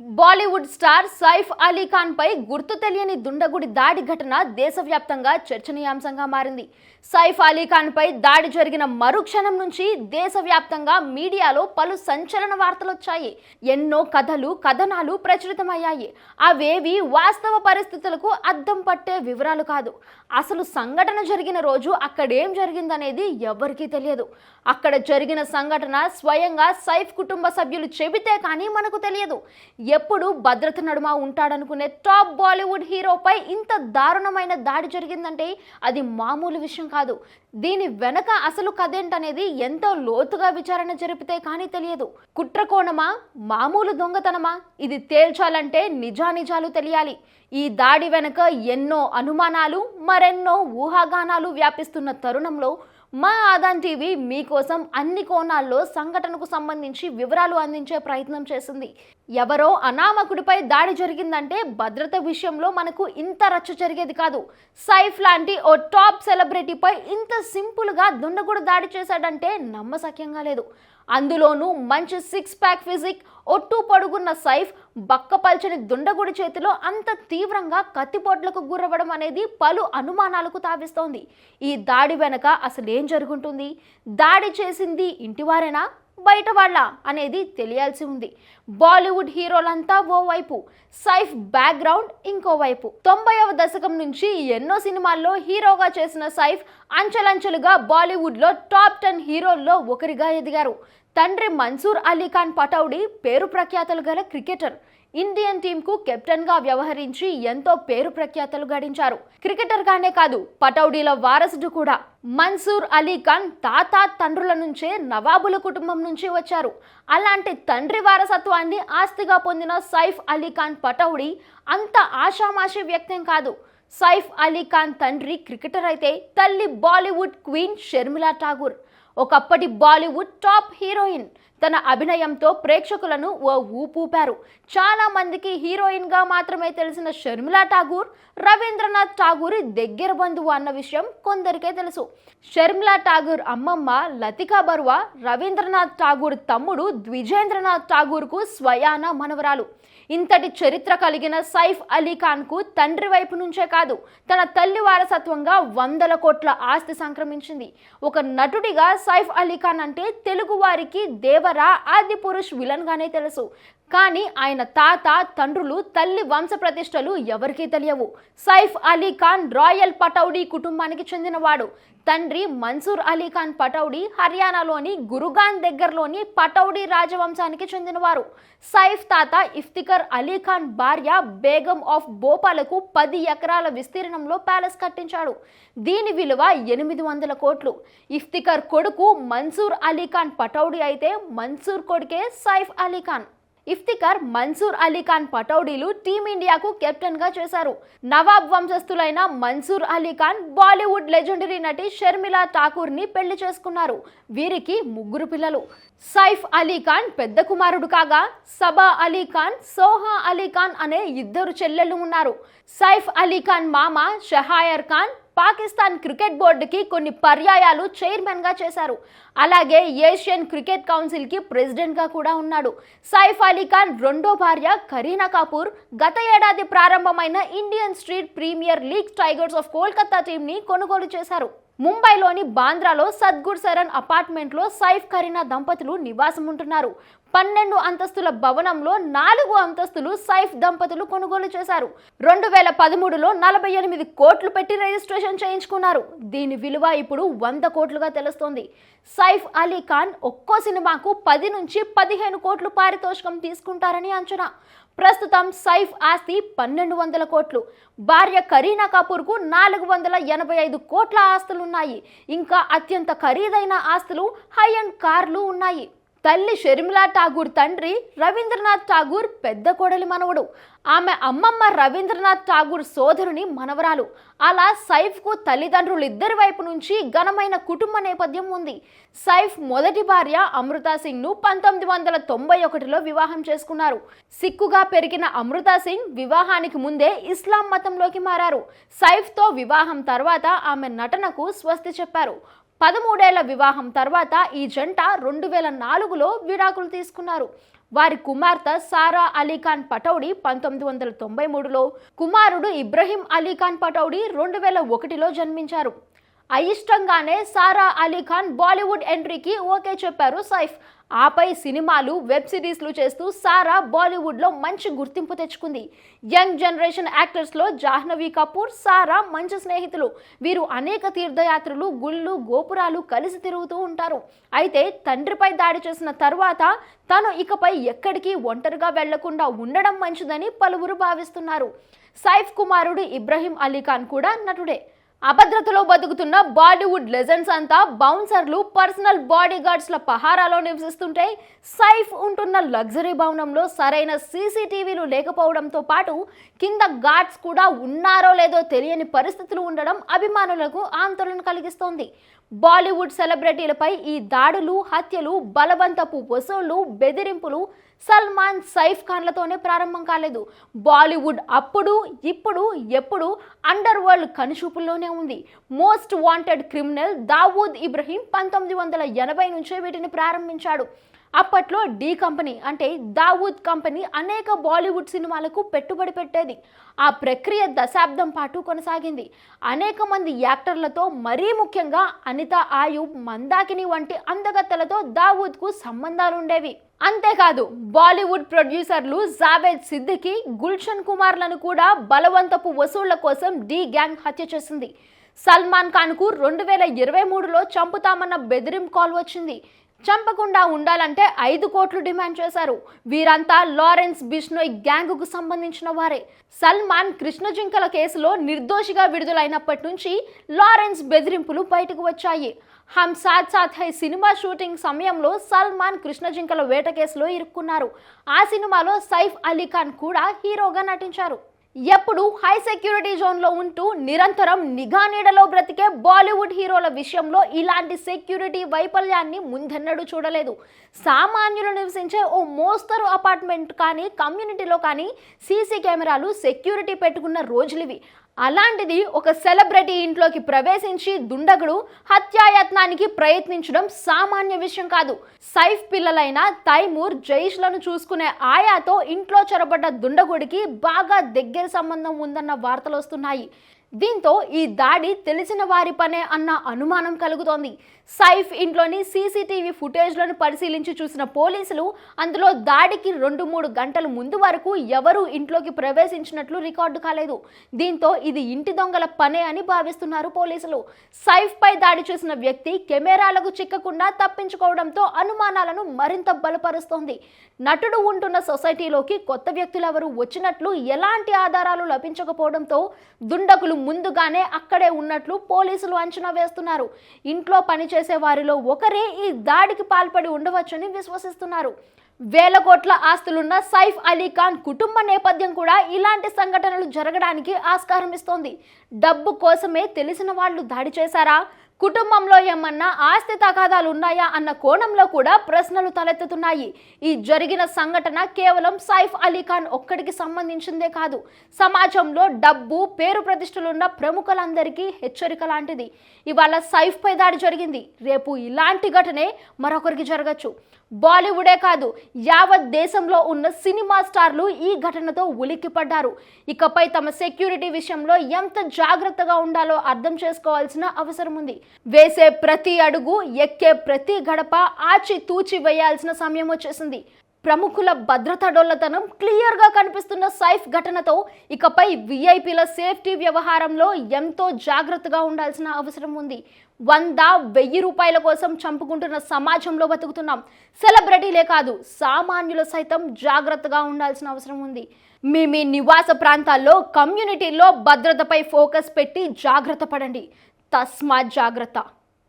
Bollywood star Saif Ali Khan పై గుర్తు తెలియని దుండగుడి దాడి ఘటన దేశవ్యాప్తంగా చర్చనీయాంశంగా మారింది. సైఫ్ అలీ ఖాన్ పై దాడి జరిగిన మరుక్షణం నుంచి దేశవ్యాప్తంగా మీడియాలో పలు సంచలన వార్తలు వచ్చాయి ఎన్నో కథలు కథనాలు ప్రచురితమయ్యాయి. అవేవి వాస్తవ పరిస్థితులకు అద్దం పట్టే వివరాలు కాదు. అసలు సంఘటన జరిగిన రోజు అక్కడేం జరిగిందనేది ఎవరికీ తెలియదు. అక్కడ జరిగిన సంఘటన స్వయంగా సైఫ్ కుటుంబ సభ్యులు చెబితే కానీ మనకు తెలియదు. ఎప్పుడు భద్రత నడుమ ఉంటాడనుకునే టాప్ బాలీవుడ్ హీరోపై ఇంత దారుణమైన దాడి జరిగిందంటే అది మామూలు విషయం కాదు. దీని వెనక అసలు కథేంటనేది ఎంతో లోతుగా విచారణ జరిపితే కానీ తెలియదు. కుట్రకోణమా మామూలు దొంగతనమా? ఇది తేల్చాలంటే నిజానిజాలు తెలియాలి. ఈ దాడి వెనుక ఎన్నో అనుమానాలు మరెన్నో ఊహాగానాలు వ్యాపిస్తున్న తరుణంలో మా ఆదాన్ టీవీ మీకోసం అన్ని కోణాల్లో సంఘటనకు సంబంధించి వివరాలు అందించే ప్రయత్నం చేసింది. ఎవరో అనామకుడిపై దాడి జరిగిందంటే భద్రత విషయంలో మనకు ఇంత రచ్చ జరిగేది కాదు. సైఫ్ లాంటి ఓ టాప్ సెలబ్రిటీపై ఇంత సింపుల్గా దుండగుడు దాడి చేశాడంటే నమ్మసఖ్యంగా లేదు. అందులోనూ మంచి సిక్స్ ప్యాక్ ఫిజిక్ ఒట్టు పొడుగున్న సైఫ్ బక్కపల్చని దుండగుడి చేతిలో అంత తీవ్రంగా కత్తిపోట్లకు గురవ్వడం అనేది పలు అనుమానాలకు తావిస్తోంది. ఈ దాడి వెనక అసలు ఏం జరుగుంటుంది? దాడి చేసింది ఇంటివారేనా? బయట వాళ్ళ అనేది తెలియాల్సి ఉంది. బాలీవుడ్ హీరోలంతా ఓవైపు సైఫ్ బ్యాక్గ్రౌండ్ ఇంకోవైపు. తొంభైవ దశకం నుంచి ఎన్నో సినిమాల్లో హీరోగా చేసిన సైఫ్ అంచెలంచెలుగా బాలీవుడ్లో టాప్ టెన్ హీరోల్లో ఒకరిగా ఎదిగారు. తండ్రి మన్సూర్ అలీ ఖాన్ పటౌడి పేరు ప్రఖ్యాతలు గల క్రికెటర్. ఇండియన్ టీంకు కెప్టెన్గా వ్యవహరించి ఎంతో పేరు ప్రఖ్యాతలు గడించారు. క్రికెటర్గానే కాదు పటౌడీల వారసుడు కూడా. మన్సూర్ అలీ ఖాన్ తాత తండ్రుల నుంచే నవాబుల కుటుంబం నుంచి వచ్చారు. అలాంటి తండ్రి వారసత్వాన్ని ఆస్తిగా పొందిన సైఫ్ అలీ ఖాన్ పటౌడి అంత ఆషామాషి వ్యక్తం కాదు. సైఫ్ అలీ ఖాన్ తండ్రి క్రికెటర్ అయితే తల్లి బాలీవుడ్ క్వీన్ షర్మిలా ఠాగూర్. ఒకప్పటి బాలీవుడ్ టాప్ హీరోయిన్ తన అభినయంతో ప్రేక్షకులను ఓ ఊపూపారు చాలా మందికి హీరోయిన్గా మాత్రమే తెలిసిన షర్మిలా ఠాగూర్ రవీంద్రనాథ్ ఠాగూర్ దగ్గర బంధువు అన్న విషయం కొందరికే తెలుసు. షర్మిలా ఠాగూర్ అమ్మమ్మ లతికా బరువా రవీంద్రనాథ్ ఠాగూర్ తమ్ముడు ద్విజేంద్రనాథ్ ఠాగూర్కు స్వయాన మనవరాలు. ఇంతటి చరిత్ర కలిగిన సైఫ్ అలీ ఖాన్కు తండ్రి వైపు నుంచే కాదు తన తల్లి వారసత్వంగా వందల కోట్ల ఆస్తి సంక్రమించింది. ఒక నటుడిగా సైఫ్ అలీ ఖాన్ అంటే తెలుగు వారికి बरा आदि पुरुष विलन गाणे तेलसू కానీ ఆయన తాత తండ్రులు తల్లి వంశ ప్రతిష్టలు ఎవరికీ తెలియవు. సైఫ్ అలీ ఖాన్ రాయల్ పటౌడీ కుటుంబానికి చెందినవాడు. తండ్రి మన్సూర్ అలీ ఖాన్ పటౌడీ హర్యానాలోని గురుగాన్ దగ్గరలోని పటౌడీ రాజవంశానికి చెందినవారు. సైఫ్ తాత ఇఫ్తికర్ అలీ ఖాన్ భార్య బేగం ఆఫ్ భోపాలకు పది ఎకరాల విస్తీర్ణంలో ప్యాలెస్ కట్టించాడు. దీని విలువ ఎనిమిది వందల కోట్లు. ఇఫ్తికర్ కొడుకు మన్సూర్ అలీ ఖాన్ పటౌడీ అయితే మన్సూర్ కొడుకే సైఫ్ అలీ ఖాన్. ఇఫ్తికర్ మన్సూర్ అలీ ఖాన్ పటౌడీలు టీమిండియాకు కెప్టెన్గా చేశారు. నవాబ్ వంశస్థులైన మన్సూర్ అలీఖాన్ బాలీవుడ్ లెజెండరీ నటి షర్మిలా ఠాకూర్ని పెళ్ళి చేసుకున్నారు. వీరికి ముగ్గురు పిల్లలు. సైఫ్ అలీ ఖాన్ పెద్ద కుమారుడు కాగా సబా అలీ ఖాన్ సోహా అలీఖాన్ అనే ఇద్దరు చెల్లెళ్ళు ఉన్నారు. సైఫ్ అలీ ఖాన్ మామ షహాయర్ ఖాన్ పాకిస్తాన్ క్రికెట్ బోర్డుకి కొన్ని పర్యాయాలు చైర్మన్గా చేశారు. అలాగే ఏషియన్ క్రికెట్ కౌన్సిల్కి ప్రెసిడెంట్గా కూడా ఉన్నాడు. సైఫ్ అలీ ఖాన్ రెండో భార్య కరీనా కపూర్ గత ఏడాది ప్రారంభమైన Indian street premier league tigers of Kolkata టీంని కొనుగోలు చేశారు. ముంబైలోని బాంద్రాలో సద్గుర్ సరన్ అపార్ట్మెంట్లో సైఫ్ కరీనా దంపతులు నివాసం ఉంటున్నారు పన్నెండు అంతస్తుల భవనంలో నాలుగు అంతస్తులు సైఫ్ దంపతులు కొనుగోలు చేశారు. రెండు వేల పదమూడులో నలభై ఎనిమిది కోట్లు పెట్టి రిజిస్ట్రేషన్ చేయించుకున్నారు. దీని విలువ ఇప్పుడు వంద కోట్లుగా తెలుస్తోంది. సైఫ్ అలీ ఖాన్ ఒక్కో సినిమాకు పది నుంచి పదిహేను కోట్లు పారితోషికం తీసుకుంటారని అంచనా. ప్రస్తుతం సైఫ్ ఆస్తి పన్నెండు వందల కోట్లు. భార్య కరీనా కపూర్కు నాలుగు వందల ఎనభై ఐదు కోట్ల ఆస్తులున్నాయి. ఇంకా అత్యంత ఖరీదైన ఆస్తులు హై అండ్ కార్లు ఉన్నాయి. తల్లి షర్మిలా ఠాగూర్ తండ్రి రవీంద్రనాథ్ ఠాగూర్ పెద్ద కోడలి మనవడు. ఆమె అమ్మమ్మ రవీంద్రనాథ్ ఠాగూర్ సోదరుని మనవరాలు. అలా సైఫ్కు తల్లిదండ్రులు ఇద్దరి వైపు నుంచి ఘనమైన కుటుంబ నేపథ్యం ఉంది. సైఫ్ మొదటి భార్య అమృతా సింగ్ను పంతొమ్మిది వందల తొంభై ఒకటిలో వివాహం చేసుకున్నారు. సిక్కుగా పెరిగిన అమృతా సింగ్ వివాహానికి ముందే ఇస్లాం మతంలోకి మారారు. సైఫ్తో వివాహం తర్వాత ఆమె నటనకు స్వస్తి చెప్పారు. పదమూడేళ్ళ వివాహం తర్వాత ఈ జంట రెండు వేల నాలుగులో విడాకులు తీసుకున్నారు. వారి కుమార్తె సారా అలీఖాన్ పటౌడి పంతొమ్మిది వందల తొంభై మూడులో కుమారుడు ఇబ్రహీం అలీఖాన్ పటౌడి రెండు వేల ఒకటిలో జన్మించారు. అయిష్టంగానే సారా అలీఖాన్ బాలీవుడ్ ఎంట్రీకి ఓకే చెప్పారు సైఫ్. ఆపై సినిమాలు వెబ్ సిరీస్లు చేస్తూ సారా బాలీవుడ్లో మంచి గుర్తింపు తెచ్చుకుంది. యంగ్ జనరేషన్ యాక్టర్స్లో జాహ్నవి కపూర్ సారా మంచి స్నేహితులు. వీరు అనేక తీర్థయాత్రలు గుళ్ళు గోపురాలు కలిసి తిరుగుతూ ఉంటారు. అయితే తండ్రిపై దాడి చేసిన తర్వాత తను ఇకపై ఎక్కడికి ఒంటరిగా వెళ్ళకుండా ఉండడం మంచిదని పలువురు భావిస్తున్నారు. సైఫ్ కుమారుడు ఇబ్రహీం అలీఖాన్ కూడా నటుడే. అభద్రతలో బతుకుతున్న బాలీవుడ్ లెజెండ్స్ అంతా బౌన్సర్లు పర్సనల్ బాడీ గార్డ్స్ల పహారాలో నివసిస్తుంటే సైఫ్ ఉంటున్న లగ్జరీ భవనంలో సరైన సీసీటీవీలు లేకపోవడంతో పాటు కింద గార్డ్స్ కూడా ఉన్నారో లేదో తెలియని పరిస్థితులు ఉండడం అభిమానులకు ఆందోళన కలిగిస్తోంది. బాలీవుడ్ సెలబ్రిటీలపై ఈ దాడులు హత్యలు బలవంతపు వసూళ్ళు బెదిరింపులు సల్మాన్ సైఫ్ ఖాన్లతోనే ప్రారంభం కాలేదు. బాలీవుడ్ అప్పుడు ఇప్పుడు ఎప్పుడు అండర్ వరల్డ్ కనుచూపుల్లోనే ఉంది. Most wanted criminal Dawood Ibrahim పంతొమ్మిది వందల ఎనభై నుంచే వీటిని ప్రారంభించాడు. అప్పట్లో డి కంపెనీ అంటే దావూద్ కంపెనీ అనేక బాలీవుడ్ సినిమాలకు పెట్టుబడి పెట్టేది. ఆ ప్రక్రియ దశాబ్దం పాటు కొనసాగింది. అనేక మంది యాక్టర్లతో మరీ ముఖ్యంగా అనిత ఆయుబ్ మందాకిని వంటి అందగత్తలతో దావూద్కు సంబంధాలుండేవి. అంతేకాదు బాలీవుడ్ ప్రొడ్యూసర్లు జావేద్ సిద్దికి గుల్షన్ కుమార్లను కూడా బలవంతపు వసూళ్ళ కోసం డీ గ్యాంగ్ హత్య చేసింది. సల్మాన్ ఖాన్కు రెండు వేల ఇరవై మూడులో చంపుతామన్న బెదిరింపు కాల్ వచ్చింది. చంపకుండా ఉండాలంటే ఐదు కోట్లు డిమాండ్ చేశారు. వీరంతా లారెన్స్ బిష్నోయ్ గ్యాంగుకు సంబంధించిన వారే. సల్మాన్ కృష్ణజింకల కేసులో నిర్దోషిగా విడుదలైనప్పటి నుంచి లారెన్స్ బెదిరింపులు బయటకు వచ్చాయి. హమ్ సాత్ సాత్ హై సినిమా షూటింగ్ సమయంలో సల్మాన్ కృష్ణ జింకల వేట కేసులో ఇరుక్కున్నారు. ఆ సినిమాలో సైఫ్ అలీ ఖాన్ కూడా హీరోగా నటించారు. ఎప్పుడు హై సెక్యూరిటీ జోన్లో ఉంటూ నిరంతరం నిఘా నీడలో బ్రతికే బాలీవుడ్ హీరోల విషయంలో ఇలాంటి సెక్యూరిటీ వైఫల్యాన్ని ముందెన్నడూ చూడలేదు. సామాన్యులు నివసించే ఓ మోస్తరు అపార్ట్మెంట్ కానీ కమ్యూనిటీలో కానీ సీసీ కెమెరాలు సెక్యూరిటీ పెట్టుకున్న రోజులివి. అలాంటిది ఒక సెలబ్రిటీ ఇంట్లోకి ప్రవేశించి దుండగుడు హత్యాయత్నానికి ప్రయత్నించడం సామాన్య విషయం కాదు. సైఫ్ పిల్లలైన తైమూర్ జైష్లను చూసుకునే ఆయాతో ఇంట్లో చొరబడ్డ దుండగుడికి బాగా దగ్గర సంబంధం ఉందన్న వార్తలు వస్తున్నాయి. దీంతో ఈ దాడి తెలిసిన వారి పనే అన్న అనుమానం కలుగుతోంది. సైఫ్ ఇంట్లోని సీసీటీవీ ఫుటేజ్లను పరిశీలించి చూసిన పోలీసులు అందులో దాడికి రెండు మూడు గంటల ముందు వరకు ఎవరూ ఇంట్లోకి ప్రవేశించినట్లు రికార్డు కాలేదు. దీంతో ఇది ఇంటి దొంగల పనే అని భావిస్తున్నారు పోలీసులు. సైఫ్ పై దాడి చేసిన వ్యక్తి కెమెరాలకు చిక్కకుండా తప్పించుకోవడంతో అనుమానాలను మరింత బలపరుస్తోంది. నటుడు ఉంటున్న సొసైటీలోకి కొత్త వ్యక్తులు ఎవరు వచ్చినట్లు ఎలాంటి ఆధారాలు లభించకపోవడంతో దుండగులు ముందుగానే అక్కడే ఉన్నట్లు పోలీసులు అంచనా వేస్తున్నారు. ఇంట్లో పనిచేసే వారిలో ఒకరే ఈ దాడికి పాల్పడి ఉండవచ్చని విశ్వసిస్తున్నారు. వేల కోట్ల ఆస్తులున్న సైఫ్ అలీ ఖాన్ కుటుంబ నేపథ్యం కూడా ఇలాంటి సంఘటనలు జరగడానికి ఆస్కారం ఇస్తోంది. డబ్బు కోసమే తెలిసిన వాళ్ళు దాడి చేశారా? కుటుంబంలో ఏమన్నా ఆస్తి తగాదాలు ఉన్నాయా అన్న కోణంలో కూడా ప్రశ్నలు తలెత్తుతున్నాయి. ఈ జరిగిన సంఘటన కేవలం సైఫ్ అలీ ఖాన్ ఒక్కడికి సంబంధించిందే కాదు సమాజంలో డబ్బు పేరు ప్రతిష్టలున్న ప్రముఖులందరికీ హెచ్చరిక లాంటిది. ఇవాళ సైఫ్ పై దాడి జరిగింది. రేపు ఇలాంటి ఘటనే మరొకరికి జరగచ్చు. బాలీవుడే కాదు యావత్ దేశంలో ఉన్న సినిమా స్టార్లు ఈ ఘటనతో ఉలిక్కిపడ్డారు. ఇకపై తమ సెక్యూరిటీ విషయంలో ఎంత జాగ్రత్తగా ఉండాలో అర్థం చేసుకోవాల్సిన అవసరం ఉంది. వేసే ప్రతి అడుగు ఎక్కే ప్రతి గడప ఆచి తూచి వేయాల్సిన సమయం వచ్చేసింది. ప్రముఖుల భద్రతా డొల్లతనం క్లియర్గా కనిపిస్తున్న సైఫ్ ఘటనతో ఇకపై విఐపీల సేఫ్టీ వ్యవహారంలో ఎంతో జాగ్రత్తగా ఉండాల్సిన అవసరం ఉంది. వంద వెయ్యి రూపాయల కోసం చంపుకుంటున్న సమాజంలో బతుకుతున్నాం. సెలబ్రిటీలే కాదు సామాన్యులు సైతం జాగ్రత్తగా ఉండాల్సిన అవసరం ఉంది. మీ మీ నివాస ప్రాంతాల్లో కమ్యూనిటీల్లో భద్రతపై ఫోకస్ పెట్టి జాగ్రత్త పడండి. తస్మాత్ జాగ్రత్త.